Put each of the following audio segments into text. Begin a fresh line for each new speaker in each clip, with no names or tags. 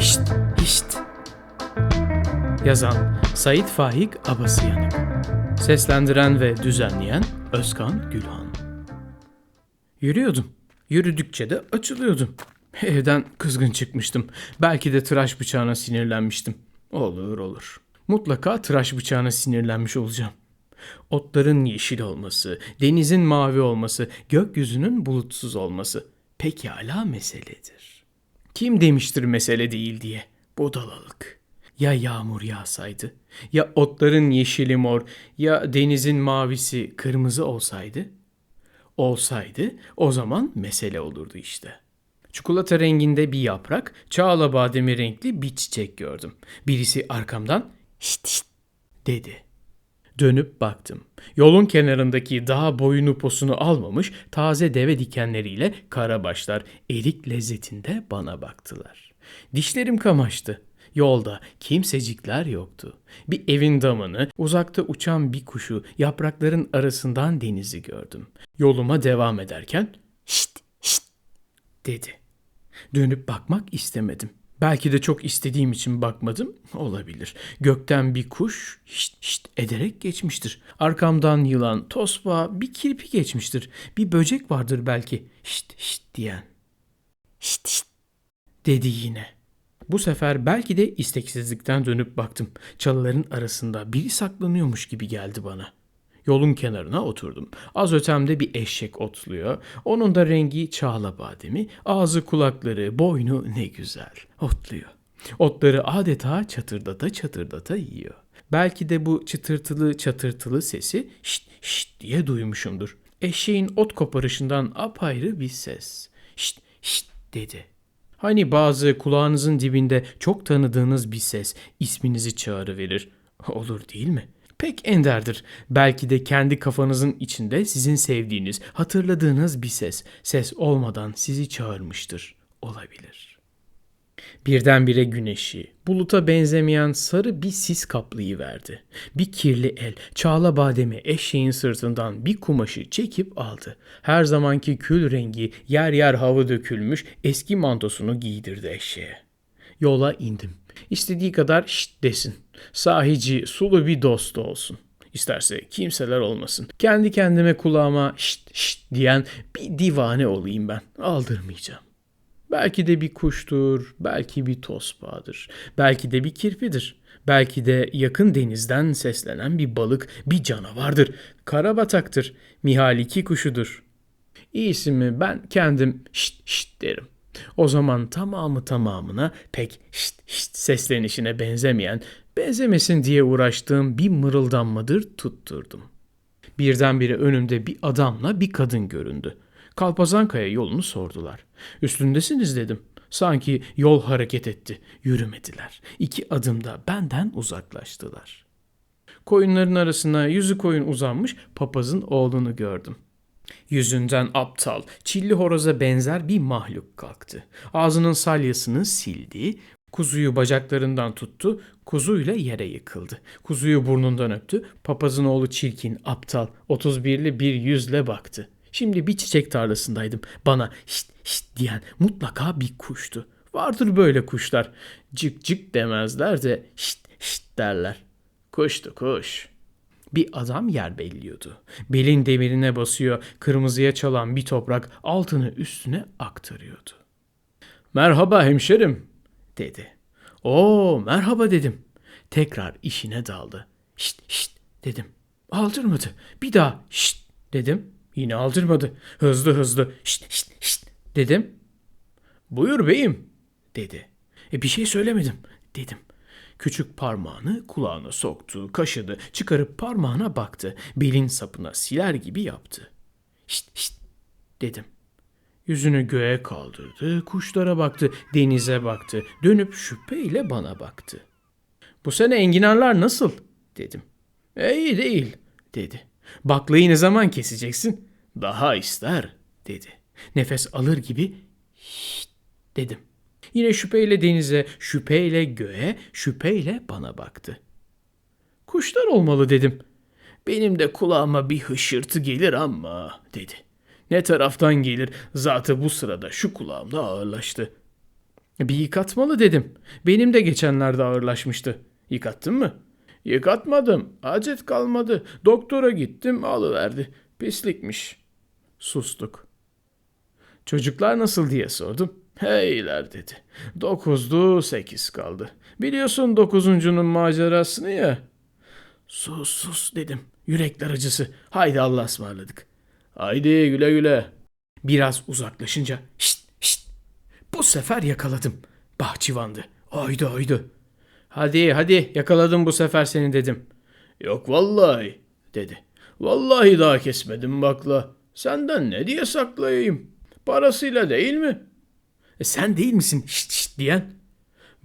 Şşt, şşt. Yazan Sait Faik Abasıyanık. Seslendiren ve düzenleyen Özkan Gülhan. Yürüyordum. Yürüdükçe de açılıyordum. Evden kızgın çıkmıştım. Belki de tıraş bıçağına sinirlenmiştim. Olur olur. Mutlaka tıraş bıçağına sinirlenmiş olacağım. Otların yeşil olması, denizin mavi olması, gökyüzünün bulutsuz olması pekala meseledir. Kim demiştir mesele değil diye? Budalalık. Ya yağmur yağsaydı, ya otların yeşili mor, ya denizin mavisi kırmızı olsaydı? Olsaydı o zaman mesele olurdu işte. Çikolata renginde bir yaprak, çağla bademi renkli bir çiçek gördüm. Birisi arkamdan şşt şşt dedi. Dönüp baktım. Yolun kenarındaki daha boyunu posunu almamış taze deve dikenleriyle karabaşlar erik lezzetinde bana baktılar. Dişlerim kamaştı. Yolda kimsecikler yoktu. Bir evin damını, uzakta uçan bir kuşu, yaprakların arasından denizi gördüm. Yoluma devam ederken şşt şşt dedi. Dönüp bakmak istemedim. Belki de çok istediğim için bakmadım. Olabilir. Gökten bir kuş şşt şşt ederek geçmiştir. Arkamdan yılan, tosba, bir kirpi geçmiştir. Bir böcek vardır belki şşt şşt diyen. Şşt şşt dedi yine. Bu sefer belki de isteksizlikten dönüp baktım. Çalıların arasında biri saklanıyormuş gibi geldi bana. Yolun kenarına oturdum. Az ötemde bir eşek otluyor. Onun da rengi çağla bademi, ağzı kulakları, boynu ne güzel. Otluyor. Otları adeta çatırdata çatırdata yiyor. Belki de bu çıtırtılı çatırtılı sesi şşt şşt diye duymuşumdur. Eşeğin ot koparışından apayrı bir ses. Şşt şşt dedi. Hani bazı kulağınızın dibinde çok tanıdığınız bir ses isminizi çağrıverir. Olur değil mi? Pek enderdir. Belki de kendi kafanızın içinde sizin sevdiğiniz, hatırladığınız bir ses, ses olmadan sizi çağırmıştır. Olabilir. Birdenbire güneşi, buluta benzemeyen sarı bir sis kaplayıverdi. Bir kirli el, çağla bademi eşeğin sırtından bir kumaşı çekip aldı. Her zamanki kül rengi yer yer hava dökülmüş eski mantosunu giydirdi eşeğe. Yola indim. İstediği kadar şşt desin. Sahici, sulu bir dost olsun. İsterse kimseler olmasın. Kendi kendime kulağıma şşt şşt diyen bir divane olayım ben. Aldırmayacağım. Belki de bir kuştur, belki bir tosbağadır, belki de bir kirpidir. Belki de yakın denizden seslenen bir balık, bir canavardır. Karabataktır, mihaliki kuşudur. İyisi mi ben kendim şşt şşt derim. O zaman tamamı tamamına pek şşt şşt seslenişine benzemeyen, benzemesin diye uğraştığım bir mırıldanmadır tutturdum. Birdenbire önümde bir adamla bir kadın göründü. Kalpazankaya yolunu sordular. Üstündesiniz dedim. Sanki yol hareket etti. Yürümediler. İki adımda benden uzaklaştılar. Koyunların arasına yüzü koyun uzanmış papazın oğlunu gördüm. Yüzünden aptal, çilli horoza benzer bir mahluk kalktı. Ağzının salyasını sildi, kuzuyu bacaklarından tuttu, kuzuyla yere yıkıldı. Kuzuyu burnundan öptü, papazın oğlu çirkin, aptal, 31'li bir yüzle baktı. Şimdi bir çiçek tarlasındaydım. Bana şşt şşt diyen mutlaka bir kuştu. Vardır böyle kuşlar. Cık cık demezler de şşt şşt derler. Kuştu kuş. Bir adam yer belliyordu. Belin demirine basıyor, kırmızıya çalan bir toprak altını üstüne aktarıyordu. Merhaba hemşerim dedi. Oo merhaba dedim. Tekrar işine daldı. Şşt şşt dedim. Aldırmadı. Bir daha şşt dedim. Yine aldırmadı. Hızlı hızlı şşt şşt şşt dedim. Buyur beyim dedi. E bir şey söylemedim dedim. Küçük parmağını kulağına soktu, kaşıdı, çıkarıp parmağına baktı. Belin sapına siler gibi yaptı. Şşt şşt dedim. Yüzünü göğe kaldırdı, kuşlara baktı, denize baktı, dönüp şüpheyle bana baktı. Bu sene enginarlar nasıl? dedim. E, iyi değil, dedi. Baklayı ne zaman keseceksin? Daha ister, dedi. Nefes alır gibi şşt dedim. Yine şüpheyle denize, şüpheyle göğe, şüpheyle bana baktı. Kuşlar olmalı dedim. Benim de kulağıma bir hışırtı gelir ama dedi. Ne taraftan gelir zatı bu sırada şu kulağımda ağırlaştı. Bir yıkatmalı dedim. Benim de geçenlerde ağırlaşmıştı. Yıkattın mı? Yıkatmadım. Acet kalmadı. Doktora gittim alıverdi. Pislikmiş. Sustuk. Çocuklar nasıl diye sordum. Heyler dedi. Dokuzdu sekiz kaldı. Biliyorsun dokuzuncunun macerasını ya. Sus sus dedim. Yürekler acısı. Haydi Allah'a ısmarladık. Haydi güle güle. Biraz uzaklaşınca şşt şşt. Bu sefer yakaladım. Bahçıvandı. Oydu oydu. Hadi hadi yakaladım bu sefer seni dedim. Yok vallahi dedi. Vallahi daha kesmedim bakla. Senden ne diye saklayayım? Parasıyla değil mi? E sen değil misin şşt şşt diyen?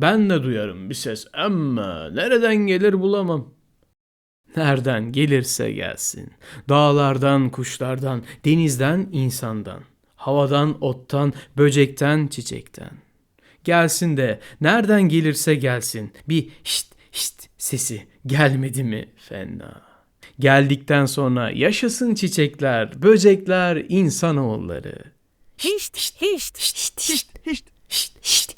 Ben de duyarım bir ses ama nereden gelir bulamam. Nereden gelirse gelsin. Dağlardan, kuşlardan, denizden, insandan. Havadan, ottan, böcekten, çiçekten. Gelsin de nereden gelirse gelsin. Bir şşt şşt sesi gelmedi mi fena. Geldikten sonra yaşasın çiçekler, böcekler, insanoğulları.
Hiç, hiç, hiç, hiç, hiç, hiç, hiç, hiç.